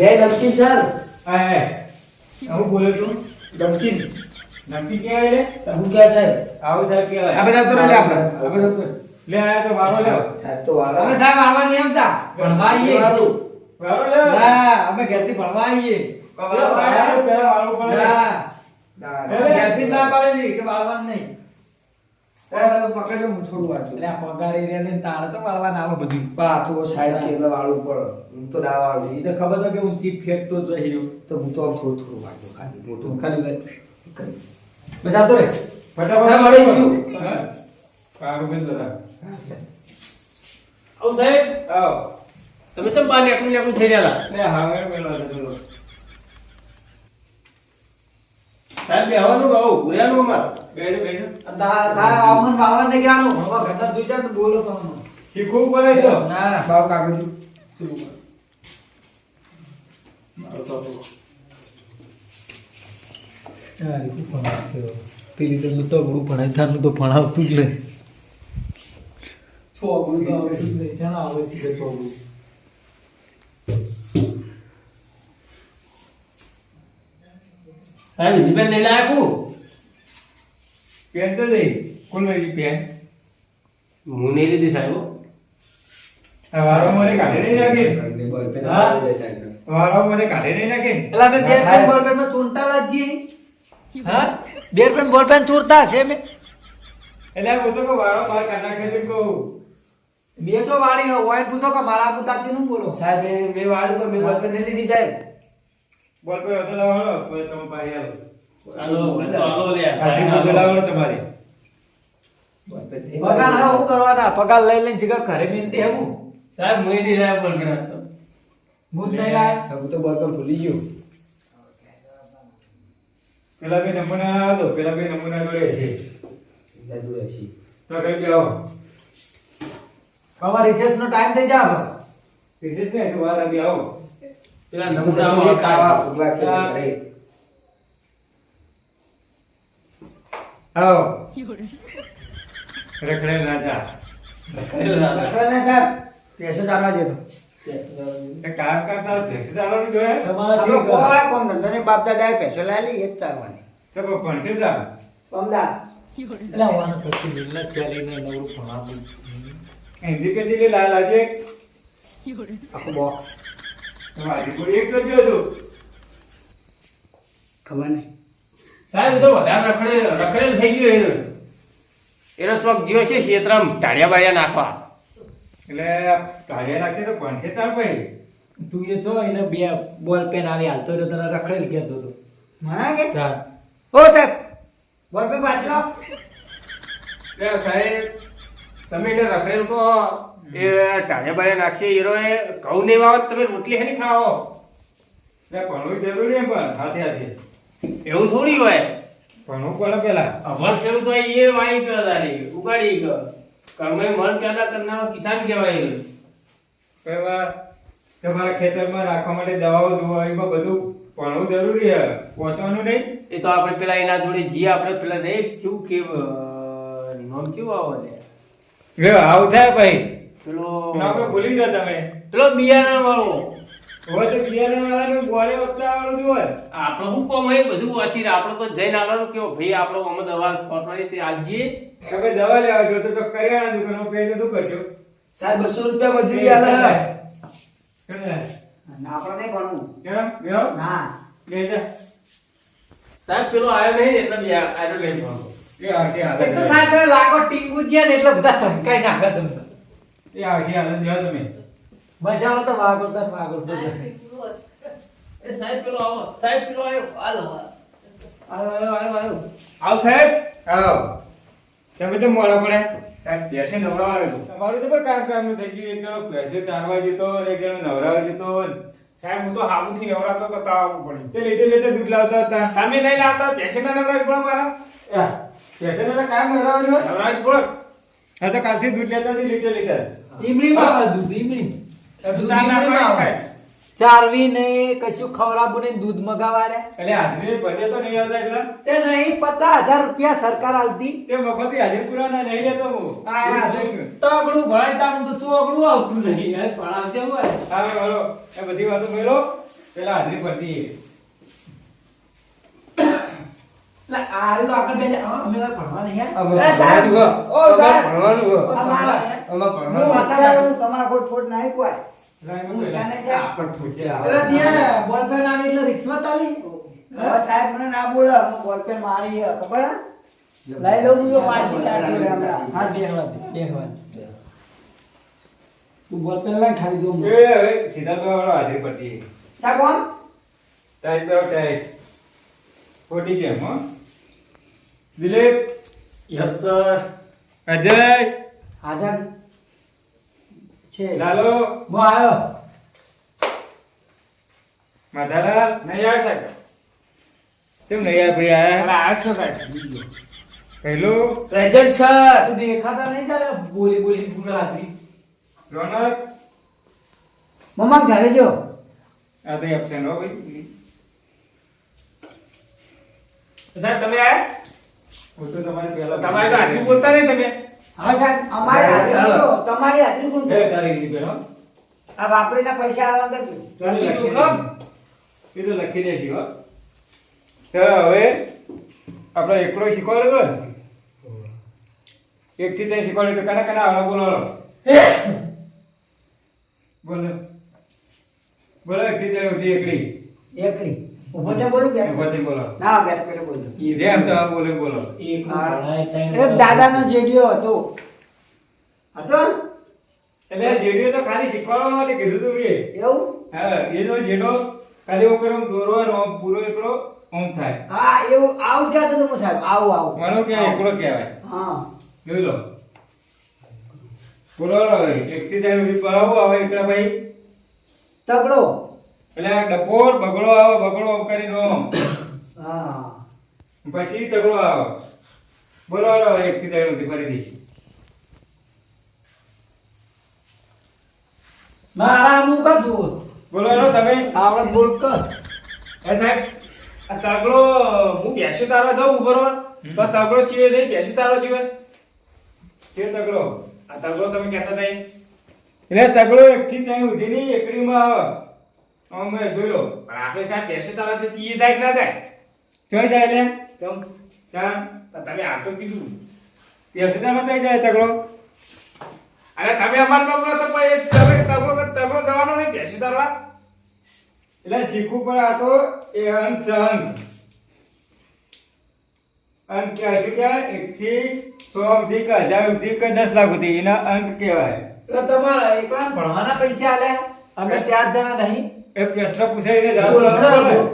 બે નમકીન સર હા હે. હું બોલું છું? નમકીન. નક્કી ક્યાં રે હું ક્યાં સાહેબ આવું સાહેબ આ આવે આપણે. તો લે આપણે આપણે તો લે આયા તો વારો લે. સાહેબ તો અમે વાળા સાહેબ આવવા નહીં આવતા. ભણવા આવીએ વાળું. વારો લ્યો ના અમે ઘેરથી ભણવા આવીએ પેલા વાળો પેલા વાળો પડે. ના. ના, અમે ઘેરથી ના પાડેલી કે વાળવાનું નહીં. પકડજો હું થોડું વાંચું. એટલે આ પગાર એરિયા ને તારે તો વાળવાના આવે બધું. પા તો સાહેબ કે વાળું પડે હું તો ના વાળું. એ તો ખબર તો કે ઊંચી ફેંકતો હીરો તો હું તો થોડું થોડું વાંચું ખાલી મોટું. ખાલી બધા તો ફટાફટ સાહેબ, મળી ગયું. કારું બેન બધા આવું સાહેબ. આવો. તમે ચમ બાને નેકું નેકું થઈ રહ્યા હતા? હા મેં હતો પેલો સાહેબ બેહવાનું કહું ભૂર્યાનું અમાર. બેજો બેજો તા- સાહેબ આવવાનું બાવા ને ગયા હવે ઘરના જોઈ જા તો બોલો તમને શીખવું પડે તો. ના બાવ કાગળ પેલી તો તો ગુરુ ભણાય થાનું તો ભણાવતું જ નહીં. છોકરું તો આવે? છે ને આવે છે છોકરું સાહેબ વિધિબેન નહીં લાયા કુ પેન તો નહીં કોણ લઈ પેન હું નહીં લીધી સાહેબ. વારો મને કાઢે નહીં હા? વારો મને કાઢે નહીં નાખે. એટલે અમે બે પેન બોલ પેનમાં ચૂંટા લાગીએ હા? બે પેન બોલ પેન ચોરતા છે મેં એટલે હું તો કહું વારો બહાર કાઢ નાખે છે કહું. બે તો વાળી હોય પૂછો કે મારા પુતાજી નું બોલો? સાહેબ મેં- વાળી પણ મેં બોલપેન નહીં લીધી સાહેબ. બોલ પે લાવો તો તમે પાસે આવો હાલો, હાલો લે, કાઢી સાહેબ, મૂકે હાલો. લાવો તમારે. પગાર હા હું કરવાના? પગાર લઈ લઈને સીધા ઘરે મેં દેવું સાહેબ હું નહીં લાયા બોલ કર્યા તો હું નહીં લાય. હું તો બોલપેન ભૂલી ગયો. પેલા બે નમૂના આવો પેલા બે નમૂના જોડે છે. બીજા જોડે છે. તો કઈ રિસેસ નો ટાઈમ થઈ જાવ. રિસેસ ને વાર લાગી આવો. પેલા તો નમૂના તમે આવો, ખાવા કાઢો. ભૂખ લાગશે આવો રખડે ના જા કરેલા હતા. પૈસો ચાલવા જેતો કામ કરતા ભેંસ દાવાનું જોયે તમારા આપણો થી ઘર. કોઈ કોમ ધંધો નહીં. બાપ દાદાએ પૈસો લાયેલી એ જ ચાલવાની તો ભણશે જા અમદાવાદ એટલે આવવાના પછી લીલા શેરીને નવરું ભણાવું. હિન્દી કે લાલ આજે આખું બોક્સ એક જ હતો. ખબર નહીં. સાહેબ તો વધારે રખડે રખડેલ થઈ ગયો એનો. એનો ચોક ગયો છે ખેતરામ ટાળિયા બાળિયા નાખવા. એટલે તાળિયા નાખી તો ભણશે તાર ભાઈ? તું એ છો એને બે બોલ પેન આલી હાલતો રહ્યો તને રખડેલ કહેતો હતો મને કે? તાર. ઓ સાહેબ બોલ પે પાછો સાહેબ તમે એને રખડેલ કહો. એ ટાળિયા બાળિયા નાખશે હીરો એ ઘઉં નહીં વાવત તમે રોટલી હેની ખાઓ. એટલે ભણવું જરૂરી ને પણ હાથે હાથે. એવું થોડી હોય. ભણવું પડે પેલા? અભણ હોય એ વાઈ ગયો તારી ઉગાડી ગયો કર્મે મન પેદા કરનારો કિસાન કહેવાય એ. કહેવા તમારા ખેતરમાં રાખવા માટે દવાઓ દવા એમાં બધું ભણવું જરૂરી છે. પહોંચવાનું નહીં? એ તો આપણે પેલા એના જોડે જી આપણે પેલા નહીં કેવું કે નામ કેવું આવે લે આવું થાય ભાઈ. પેલો આપણે ભૂલી ગયા તમે. પેલો બિયારણ વાળો હવે તો બિયારણ વાળાનું બોલે વખતા વાળું જોવે આપણો શું કોમ એ બધું વાંચી રહ્યા. આપણે તો જઈને આવવાનું કેવો ભાઈ આપણો અમે દવા છોટવાની તે આલજીએ તમે દવા લેવા જો તો કરિયાણા દુકાનમાં પહેલે શું કરજો સાહેબ બસો રૂપિયા મજૂરી આલે કેમ આપણે નહીં ભણવું. કેમ? ગયો ના. બે જા. સાહેબ પેલો આવ્યો નહીં એટલે બે આનો લઈ જવાનો. એ આ કે આ તો સાહેબ લાગો ટીંગુ જ્યાં ને એટલે બધા ધમકાઈ નાખે તમને. એ આખી હાલત જો તમે. મસાલો તો વાગોળતા કરતા વાગોળતા કરતા એ સાહેબ પેલો આવો. સાહેબ પેલો આવ્યો હાલો આવો આવ્યો આવ સાહેબ. આવ તમે તો મોડા પડે. સાહેબ બેસે નવડાવવાનું તમારું તો પણ કામ કામનું થઈ ગયું. એક જણો ભેંસો ચારવા જતો એક જણો નવરાવા જતો સાહેબ હું તો હાબુથી નવરાતો તો તાવ તે લેટે લીટે દૂધ લાવતા હતા. તમે નહીં લાવતા પેસે ના નવરાજ પણ મારા યા, ભેંસોને કામ નવરાવવાનું હોય? નવરાજ પડે. હા તો કાલથી દૂધ લેતા હતી લીટર લીટર. ઈમડીમાં આવે દૂધ. સાહેબ. ચારવી ને કશું ખવડાવું નહીં દૂધ મગાવા રે. એટલે હાજરી બધે તો નહીં આવતા એટલે? તે નહીં પચાસ હજાર રૂપિયા સરકાર આલતી. તે મફત હાજરી પુરાના નહીં લેતો હું. તગડું ભણાય તારું તો ચોગડું આવતું નહીં. યાર ભણાવશે હું હા બોલો એ બધી વાતો બોલો. પેલા હાજરી પડતી એટલે આ રહ્યું આગળ બેસે. અમે ભણવા નહીં અમે સાહેબ! ઓ! ભણવાનું. અમે ભણવાનું તમારા કોઈ નહીં કોઈ બોલપેન આલી એટલે રિશ્વત આલી? હવે સાહેબ મને ના બોલે બોલપેન મારી છે, ખબર? લઈ લઉં હું પાછી સાહેબ હા, બેહવા દે, બેહવા દે. તું બોલપેન લાય ખાલી દો એ હવે સીધા બે હાજરી પડતી સાહેબ કોણ? ટાઈટ બે ટાઈટ ખોટી કેમ હો દિલીપ. Yes sir Ajay. હાજર. છે. લાલો. હું આવ્યો માધાલાલ. નહીં આવે સાહેબ. કેમ નહીં આ ભાઈ આયા? આ છો સાહેબ. પહેલું. પ્રેઝન્ટ સર તું દેખાતા નહીં તારે બોલી બોલી પૂરા હતી રોનક. મમ્મા ઘરે જો. આ તો એબસેન્ટ હો ભાઈ. સાહેબ તમે આયા? હું તો તમારે પહેલા તમારે તો આટલું બોલતા નહીં તમે? હા સાહેબ અમારે હાજરી જો, તમારી હાજરી કોણ બે તારીખની પેલો આ વાપરીના પૈસા કરજો. એ તો લખી દેજો હો. ચાલો હવે આપણે એકડો તો? એક થી ત્રણ શીખવાડે તો કના કના આવડે બોલો બોલો. બોલો એક થી ત્રણ સુધી એકડી એકડી ઊભો છે બોલું કે બોલો. ના પેટે તો બોલે બોલો. એક ત્રણ એક દાદાનો જેડિયો હતો. હતો? એટલે આ જેડીઓ તો ખાલી શીખવાડવા માટે કીધું તું મેં. એવું? હા એનો જેડો ખાલી ઉપર આમ દોરવાનો આમ પૂરો આમ થાય. હા એવું. આવું કહેતો હતો સાહેબ. આવું આવું. માનો કે એકડો કહેવાય. હા. જોઈ લો. બોલો હવે. એક થી ત્રણ સુધી એકડા ભાઈ. તગડો. એટલે ડપોર બગડો આવે બગડો આમ કરીને આમ. પછી તગડો આવે. બોલો એક થી ત્રણ સુધી ફરીથી મારા મું કા બોલો હેલો તમે? આવડે બોલ કર. એ સાહેબ આ તગડો હું પેશું તારો જાઉં ઊભો તો તગડો ચીવે નહીં પેશું તારો ચીવે? કે તગડો? આ તગડો તમે કહેતા હતા એટલે તગડો એક થી ત્રણ સુધીની એકડીમાં આવે. આમ મેં જોઈ પણ આપણે સાહેબ પેશું તારવા છે એ જાય ના જાય? જોઈ જાય એટલે તમ ત્યાં તમે આ તો કીધું. યશોદાનો થઈ જાય તગડો. અરે તમે અમાર પકડો તો પછી તમે તગડો તગડો જવાનો નહીં પેશું તારવા એટલે શીખવું પડે આ તો એ અંત છે અંક અંક કહેવાય શું કહેવાય? એક થી સો સુધી કે હજાર સુધી કે દસ લાખ સુધી એના અંક કહેવાય. તો તમારા એકવાર ભણવાના પૈસા આલે અમે ચાર જણા નહીં? એ પ્રશ્ન પૂછાઈને ને જાવ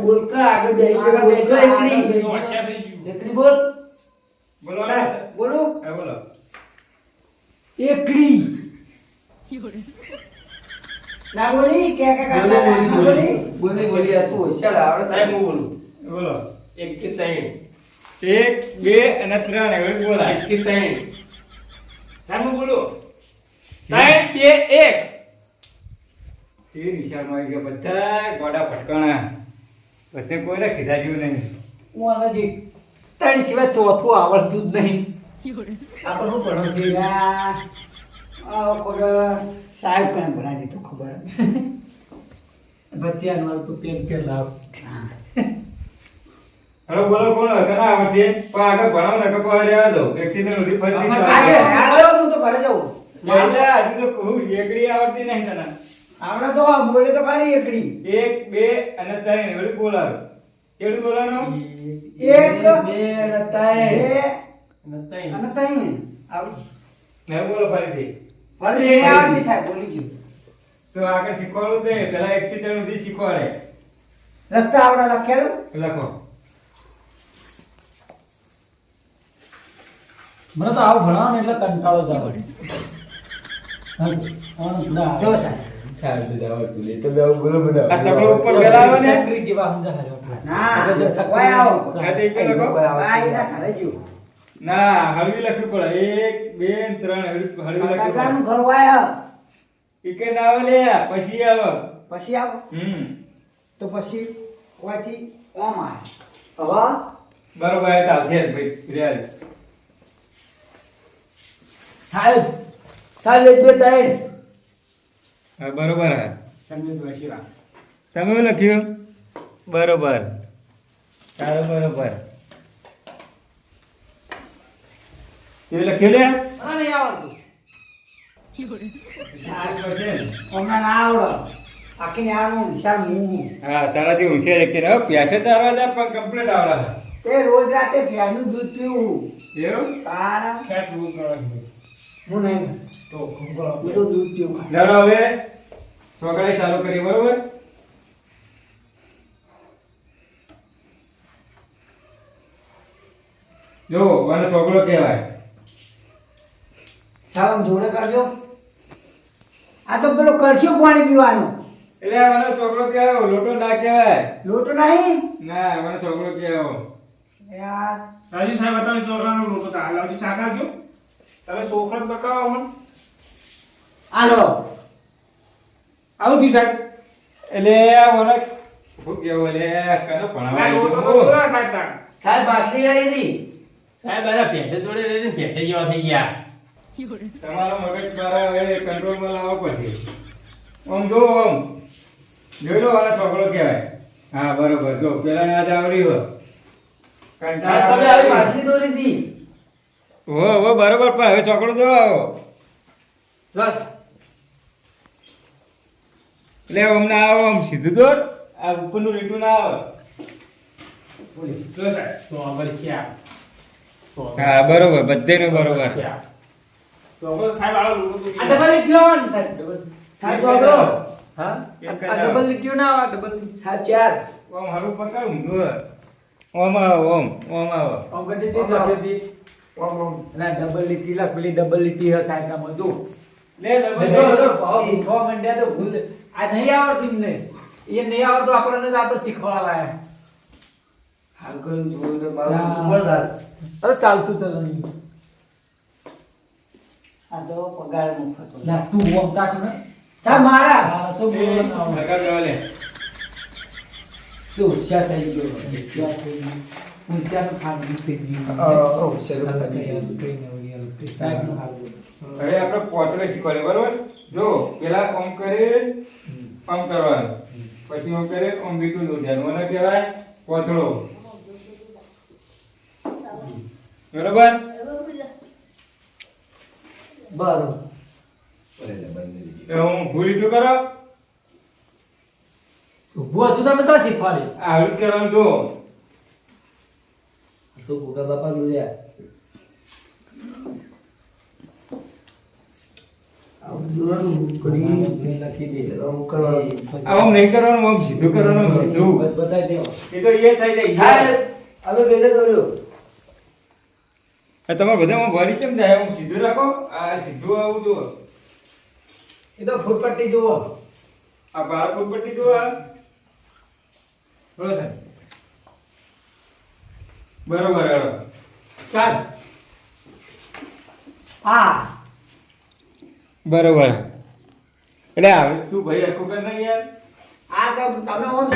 બોલકા આગળ બેહી કે બોલકા એકલી. તો થઈ ગયું. એકલી બોલ. બોલો બોલો. હે બોલો. એકલી. ના બોલી કે કે બોલી બોલી બોલી. બોલી. બોલી આ તું હોશિયાર આવડે સાહેબ હું બોલું? બોલો. એક થી ત્રણ. એક બે અને ત્રણ હવે બોલા એક થી ત્રણ. સાહેબ હું બોલું? ત્રણ બે એક. એ નિશાળમાં આવી ગયા બધા ગોડા ભટકાણા. બધે કોઈને કીધા જેવું નહીં. હું આને જે ત્રણ સિવાય ચોથું આવડતું જ નહીં. આપણે શું ભણો છે? કોઈ સાહેબ કને ભણાવી દીધું ખબર. બચ્ચે આનું તું પેન કે લાવ. હવે બોલો કોણ કના આવડશે પણ આગળ ભણાવો ને કપા રહેવા દો. એક થી ત્રણ સુધી ફરીથી આગે આગે હું તો ઘરે જાઉં. હજુ તો કહું એકડી આવડતી નહીં તને. આપણે તો આ બોલે તો ખાલી એકડી. એક બે અને ત્રણ એવડી બોલાવે. કેવડી બોલાવાનું એક બે અને ત્રણ. બે અને ત્રણ. અને ત્રણ. આવડી ને બોલો ફરીથી. ફરી એ આવડી સાહેબ બોલી ગયું. તો આગળ શીખવાડું દે પેલા એક થી ત્રણ સુધી શીખવાડે. રસ્તા આવડે લખેલું? લખો. મને તો આવું ભણવાનું એટલે કંટાળો થાય. જો સાહેબ. એક બે ત્રણ. હળવી પછી આવો પછી આવો હમ તો પછી ઓમ આવે હવે બરોબર એ ચાલશે ભાઈ સાહેબ સાહેબ હા બરોબર હા. સમજો બેસી તમે શું લખ્યું? બરોબર. તારો બરોબર. એ લખ્યું લે? મને નહીં આવડતું સારું હમણાં ના આવડે. આખી ન્યાણું વિશાળ હું હા. તારાથી હોશિયાર એક કે પ્યાસે તારવા દે પણ કમ્પ્લીટ આવડે. તે રોજ રાતે પ્યાનું દૂધ પીવું. એવું? ખેંચ ઊભું કરવા કીધું. હું નહીં. તો હું તો દૂધ પીવું લડો હવે ચોકડી ચાલુ કરી બરોબર? જો મને છોકરો કહેવાય. સાહેબ જોડે કરજો. આ તો પેલો કરશો પાણી પીવાનું. એટલે મને છોકરો કહેવાય લોટો ના કહેવાય. લોટો નહીં? ના મને છોકરો કહેવાય. યાર રાજી સાહેબ બતાવી છોકરાનો લોટો તો હાલ આવજો. ચા કાઢજો તમે સોખડ બકાવો મને. આલો આવું થી સાહેબ. એટલે આ મને શું કહેવું એટલે કનો પૂરા સાહેબ. સાહેબ બાસલી આવી હતી. સાહેબ અરે ભેંસે જોડે રહીને ભેંસે જેવા થઈ ગયા. તમારો મગજ મારા હવે કંટ્રોલમાં લાવવો પડશે. આમ જો આમ જોઈ લો આને છોકરો કહેવાય. હા બરોબર. જો પેલા ના જ આવડી હોય. સાહેબ તમે આવી. માછલી દોરી હતી. હો હો બરોબર પણ હવે ચોકડો દેવા આવો બસ એટલે અમને આવો આમ સીધું દોર આ ઉપરનું રીટું ના આવે. હા બરોબર બરોબર. આવે ને ઓમ હારું ઓમ ઓમ ઓમ ના ડબલ લીટી લખ પેલી ડબલ લીટી હે સાહેબ ના મજો લે ડબલ જો ભાવ શીખવા માંડ્યા તો ભૂલ. આ નહીં આવડતું એમને એ નહીં આવડતો આપણને જ આ તો શીખવાડવા આયા હાલકલ જોઈને મારું ના. અરે ચાલતું ચલણી આ તો પગાર મુફત. ના તું ઓમ તાક ને. સા મારા. હા તો બોલો ના ભગા લગા લે તું શા થઈ ગયો. શા થઈ ગયું. ખાવાનું ગયું. કઈ નવું યાર, કઈ સાહેબનું હારું. હવે આપણે પોચડે શીખવાડે બરોબર જો પેલા ઓમ કરે ઓમ કરવાનું પછી ઓમ કરે ઓમ બીટું જાય મને કહેવાય પોચડો બરોબર બરોબર હું હું ભૂલીટું કરો ઊભું હતું તમે તો શીખવાડી આવડત કરવાનું જો તો ગોગા બાપા દોર્યા આવું નહીં કરવાનું આમ સીધું કરવાનું સીધું. બસ બતાવી દેવા એ તો એ થઈ જાય હવે તમારે બધામાં વળી કેમ જાય? હું સીધું રાખો. આ સીધું આવું જુઓ. એ તો ફૂટપટ્ટી જુઓ. આ બાર ફૂટપટ્ટી જુઓ આ. બોલો સાહેબ. બરોબર ચાલ. હા. બરોબર. એટલે તું ભાઈ આખું કર નહીં યાર? આ તમે ઓમ